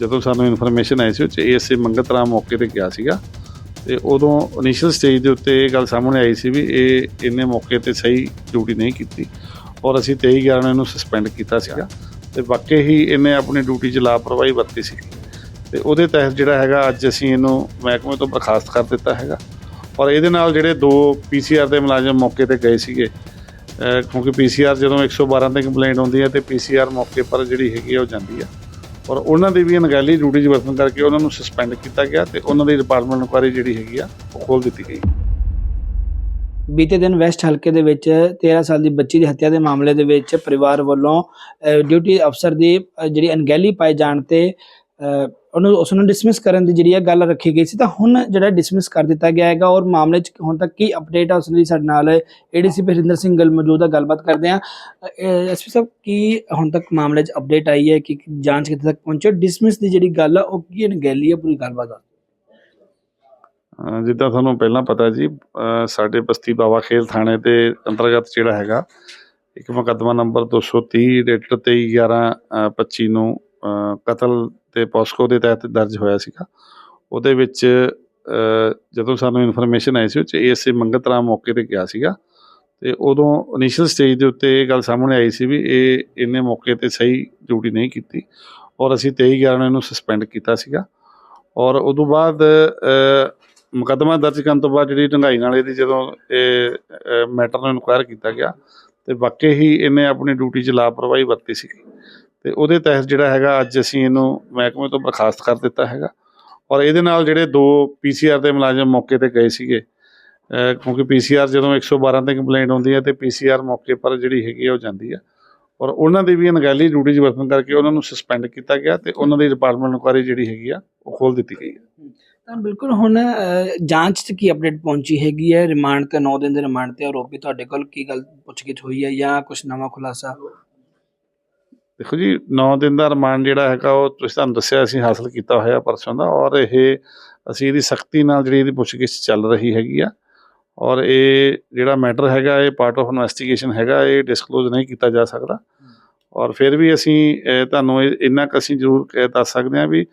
ਜਦੋਂ ਸਾਨੂੰ ਇਨਫੋਰਮੇਸ਼ਨ ਆਈ ਸੀ ਉਹ ਚ ਏਐਸਏ ਮੰਗਤ ਰਾਮ ਮੌਕੇ ਤੇ ਗਿਆ ਸੀਗਾ। ਤੇ ਉਦੋਂ ਇਨੀਸ਼ੀਅਲ ਸਟੇਜ ਦੇ ਉੱਤੇ ਇਹ ਗੱਲ ਸਾਹਮਣੇ ਆਈ ਸੀ ਵੀ ਇਹ ਇਹਨੇ ਮੌਕੇ ਤੇ ਸਹੀ ਡਿਊਟੀ ਨਹੀਂ ਕੀਤੀ। ਔਰ ਅਸੀਂ 23 11 ਨੂੰ ਇਹਨੂੰ ਸਸਪੈਂਡ ਕੀਤਾ ਸੀਗਾ। ਤੇ ਵਾਕਈ ਹੀ ਇਹਨੇ ਆਪਣੀ ਡਿਊਟੀ 'ਚ ਲਾਪਰਵਾਹੀ ਵਰਤੀ ਸੀ। ਤੇ ਉਹਦੇ ਤਹਿਤ ਜਿਹੜਾ ਹੈਗਾ, ਅੱਜ ਅਸੀਂ ਇਹਨੂੰ ਮਹਿਕਮੇ ਤੋਂ ਬਰਖਾਸਤ ਕਰ ਦਿੱਤਾ ਹੈਗਾ। ਔਰ ਇਹਦੇ ਨਾਲ ਜਿਹੜੇ ਦੋ ਪੀਸੀਆਰ ਦੇ ਮੁਲਾਜ਼ਮ ਮੌਕੇ ਤੇ ਗਏ ਸੀਗੇ, ਅਹ ਕਿਉਂਕਿ ਪੀਸੀਆਰ ਜਦੋਂ 112 ਤੇ ਕੰਪਲੇਂਟ ਆਉਂਦੀ ਹੈ ਤੇ ਪੀਸੀਆਰ ਮੌਕੇ ਪਰ ਜਿਹੜੀ ਹੈਗੀ ਆ ਉਹ ਜਾਂਦੀ ਹੈ ਔਰ ਉਹਨਾਂ ਦੀ ਵੀ ਅਣਗਹਿਲੀ ਡਿਊਟੀ 'ਚ ਵਰਤਣ ਕਰਕੇ ਉਹਨਾਂ ਨੂੰ ਸਸਪੈਂਡ ਕੀਤਾ ਗਿਆ ਤੇ ਉਹਨਾਂ ਦੀ ਡਿਪਾਰਟਮੈਂਟ ਇਨਕੁਆਇਰੀ ਜਿਹੜੀ ਹੈਗੀ ਆ, ਉਹ ਖੋਲ ਦਿੱਤੀ ਗਈ। ਬੀਤੇ ਦਿਨ ਵੈਸਟ ਹਲਕੇ ਦੇ ਵਿੱਚ 13 ਸਾਲ ਦੀ ਬੱਚੀ ਦੀ ਹੱਤਿਆ ਦੇ ਮਾਮਲੇ ਦੇ ਵਿੱਚ ਪਰਿਵਾਰ ਵੱਲੋਂ ਡਿਊਟੀ ਅਫਸਰ ਦੀ ਜਿਹੜੀ ਅਣਗਹਿਲੀ ਪਾਏ ਜਾਣ ਤੇ ਉਹਨੂੰ ਉਸ ਨੂੰ ਡਿਸਮਿਸ ਕਰਨ ਦੀ ਜਿਹੜੀ ਹੈ ਗੱਲ ਰੱਖੀ ਗਈ ਸੀ, ਤਾਂ ਹੁਣ ਜਿਹੜਾ ਡਿਸਮਿਸ ਕਰ ਦਿੱਤਾ ਗਿਆ ਹੈਗਾ, ਔਰ ਮਾਮਲੇ 'ਚ ਹੁਣ ਤੱਕ ਕੀ ਅਪਡੇਟ ਆ ਉਸ ਲਈ ਸਾਡੇ ਨਾਲ ਏਡੀਸੀਪੀ ਹਰਿੰਦਰ ਸਿੰਘ ਗੱਲ ਮੌਜੂਦ ਆ, ਗੱਲਬਾਤ ਕਰਦੇ ਆ ਐਸਪੀ ਸਾਹਿਬ, ਕੀ ਹੁਣ ਤੱਕ ਮਾਮਲੇ 'ਚ ਅਪਡੇਟ ਆਈ ਹੈ, ਕਿ ਜਾਂਚ ਕਿੱਥੇ ਤੱਕ ਪਹੁੰਚੀ ਡਿਸਮਿਸ ਦੀ ਜਿਹੜੀ ਗੱਲ ਆ, ਉਹ ਕੀ ਅਣਗਹਿਲੀ ਹੈ ਪੂਰੀ ਗੱਲਬਾਤ ਆ ਜਿੱਦਾਂ ਤੁਹਾਨੂੰ ਪਹਿਲਾਂ ਪਤਾ ਜੀ ਸਾਡੇ ਬਸਤੀ ਬਾਵਾ ਖੇਲ ਥਾਣੇ ਦੇ ਅੰਤਰਗਤ ਜਿਹੜਾ ਹੈਗਾ, ਇੱਕ ਮੁਕੱਦਮਾ ਨੰਬਰ 230 ਰੇਟਡ 23 11 ਅਹ 25 ਨੂੰ ਕਤਲ ਤੇ ਪੋਸਕੋ ਦੇ ਤਹਿਤ ਦਰਜ ਹੋਇਆ ਸੀਗਾ। ਉਹਦੇ ਵਿੱਚ ਜਦੋਂ ਸਾਨੂੰ ਇਨਫੋਰਮੇਸ਼ਨ ਆਈ ਸੀ ਉਹ ਚ ਏਐਸਏ ਮੰਗਤ ਰਾਮ ਮੌਕੇ ਤੇ ਗਿਆ ਸੀਗਾ। ਤੇ ਉਦੋਂ ਇਨੀਸ਼ੀਅਲ ਸਟੇਜ ਦੇ ਉੱਤੇ ਇਹ ਗੱਲ ਸਾਹਮਣੇ ਆਈ ਸੀ ਵੀ ਇਹ ਇਹਨੇ ਮੌਕੇ ਤੇ ਸਹੀ ਡਿਊਟੀ ਨਹੀਂ ਕੀਤੀ ਔਰ ਅਸੀਂ 23 11 ਨੂੰ ਇਹਨੂੰ ਸਸਪੈਂਡ ਕੀਤਾ ਸੀਗਾ। ਔਰ ਉਦੋਂ ਬਾਅਦ ਅਹ, ਮੁਕੱਦਮਾ ਦਰਜ ਕਰਨ ਤੋਂ ਬਾਅਦ ਜਿਹੜੀ ਢੰਗਾਈ ਨਾਲ ਇਹਦੀ ਜਦੋਂ ਇਹ ਮੈਟਰ ਨੂੰ ਇਨਕੁਆਇਰ ਕੀਤਾ ਗਿਆ ਤੇ ਵਾਕਈ ਹੀ ਇਹਨੇ ਆਪਣੀ ਡਿਊਟੀ 'ਚ ਲਾਪਰਵਾਹੀ ਵਰਤੀ ਸੀ ਤੇ ਉਹਦੇ ਤਹਿਤ ਜਿਹੜਾ ਹੈਗਾ ਅੱਜ ਅਸੀਂ ਇਹਨੂੰ ਮਹਿਕਮੇ ਤੋਂ ਬਰਖਾਸਤ ਕਰ ਦਿੱਤਾ ਹੈਗਾ। ਔਰ ਇਹਦੇ ਨਾਲ ਜਿਹੜੇ ਦੋ ਪੀਸੀਆਰ ਦੇ ਮੁਲਾਜ਼ਮ ਮੌਕੇ ਤੇ ਗਏ ਸੀਗੇ ਅਹ, ਕਿਉਂਕਿ ਪੀਸੀਆਰ ਜਦੋਂ 112 ਤੇ ਕੰਪਲੇਂਟ ਹੁੰਦੀ ਹੈ ਤੇ ਪੀਸੀਆਰ ਮੌਕੇ ਪਰ ਜਿਹੜੀ ਹੈਗੀ ਉਹ ਜਾਂਦੀ ਆ। ਔਰ ਉਹਨਾਂ ਦੀ ਵੀ ਅਣਗਹਿਲੀ ਡਿਊਟੀ 'ਚ ਵਰਤਣ ਕਰਕੇ ਉਹਨਾਂ ਨੂੰ ਸਸਪੈਂਡ ਕੀਤਾ ਗਿਆ ਤੇ ਉਹਨਾਂ ਦੀ ਡਿਪਾਰਟਮੈਂਟ ਇਨਕੁਆਇਰੀ ਜਿਹੜੀ ਹੈਗੀ ਆ ਉਹ ਖੋਲ ਦਿੱਤੀ ਗਈ ਹੈ। ਤਾਂ ਬਿਲਕੁਲ ਹੁਣ ਜਾਂਚ 'ਚ ਕੀ ਅਪਡੇਟ ਪਹੁੰਚੀ ਹੈਗੀ ਹੈ? ਰਿਮਾਂਡ ਤੇ 9 ਦਿਨ ਦੇ ਰਿਮਾਂਡ ਤੇ ਆਰੋਪੀ ਤੁਹਾਡੇ ਕੋਲ ਕੀ ਗੱਲ ਪੁੱਛਗਿੱਛ ਹੋਈ ਹੈ ਜਾਂ ਕੁਝ ਨਵਾਂ ਖੁਲਾਸਾ ਦੇਖੋ ਜੀ 9 ਦਿਨ ਦਾ ਰਿਮਾਂਡ ਜਿਹੜਾ ਹੈਗਾ, ਉਹ ਤੁਸੀਂ ਤੁਹਾਨੂੰ ਦੱਸਿਆ ਅਸੀਂ ਹਾਸਲ ਕੀਤਾ ਹੋਇਆ ਪਰਸੋਂ ਦਾ ਔਰ ਇਹ ਅਸੀਂ ਇਹਦੀ ਸਖਤੀ ਨਾਲ ਜਿਹੜੀ ਇਹਦੀ ਪੁੱਛਗਿੱਛ ਚੱਲ ਰਹੀ ਹੈਗੀ ਆ ਔਰ ਇਹ ਜਿਹੜਾ ਮੈਟਰ ਹੈਗਾ, ਇਹ ਪਾਰਟ ਆਫ ਇਨਵੈਸਟੀਗੇਸ਼ਨ ਹੈਗਾ, ਇਹ ਡਿਸਕਲੋਜ਼ ਨਹੀਂ ਕੀਤਾ ਜਾ ਸਕਦਾ ਔਰ ਫਿਰ ਵੀ ਅਸੀਂ ਤੁਹਾਨੂੰ ਇਹ- ਇੰਨਾ ਕੁ ਅਸੀਂ ਜ਼ਰੂਰ ਕਹਿ ਦੱਸ ਸਕਦੇ ਹਾਂ ਵੀ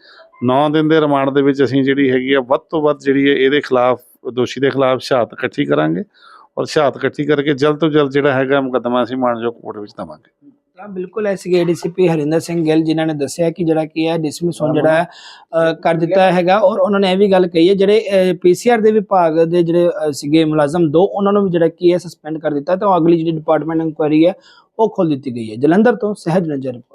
9 ਦਿਨ ਦੇ ਰਿਮਾਂਡ ਦੇ ਵਿੱਚ ਅਸੀਂ ਜਿਹੜੀ ਹੈਗੀ ਆ, ਵੱਧ ਤੋਂ ਵੱਧ ਜਿਹੜੀ ਹੈ ਇਹਦੇ ਖਿਲਾਫ, ਦੋਸ਼ੀ ਦੇ ਖਿਲਾਫ ਸ਼ਹਾਦਤ ਇਕੱਠੀ ਕਰਾਂਗੇ ਔਰ ਸ਼ਹਾਦਤ ਇਕੱਠੀ ਕਰਕੇ ਜਲਦ ਤੋਂ ਜਲਦ ਜਿਹੜਾ ਹੈਗਾ ਮੁਕੱਦਮਾ ਅਸੀਂ ਮਾਨਯੋਗ ਕੋਰਟ ਵਿੱਚ ਦਵਾਂਗੇ। ਤਾਂ ਬਿਲਕੁਲ ਐ ਸੀਗੇ ਏਡੀਸੀਪੀ ਹਰਿੰਦਰ ਸਿੰਘ ਗਿੱਲ ਜਿਨ੍ਹਾਂ ਨੇ ਦੱਸਿਆ ਕਿ ਜਿਹੜਾ ਕੀ ਹੈ ਡਿਸਮਿਸ ਹੁਣ ਜਿਹੜਾ ਹੈ, ਕਰ ਦਿੱਤਾ ਹੈਗਾ। ਔਰ ਉਹਨਾਂ ਨੇ ਇਹ ਵੀ ਗੱਲ ਕਹੀ ਹੈ ਜਿਹੜੇ ਪੀਸੀਆਰ ਦੇ ਵਿਭਾਗ ਦੇ ਜਿਹੜੇ ਸੀਗੇ ਮੁਲਾਜ਼ਮ ਦੋ ਉਹਨਾਂ ਨੂੰ ਵੀ ਜਿਹੜਾ ਕੀ ਹੈ ਸਸਪੈਂਡ ਕਰ ਦਿੱਤਾ। ਤਾਂ ਅਗਲੀ ਜਿਹੜੀ ਡਿਪਾਰਟਮੈਂਟ ਇਨਕੁਆਇਰੀ ਹੈ ਉਹ ਖੋਲ ਦਿੱਤੀ ਗਈ ਹੈ। ਜਲੰਧਰ ਤੋਂ ਸਹਿਜ ਨਜ਼ਰ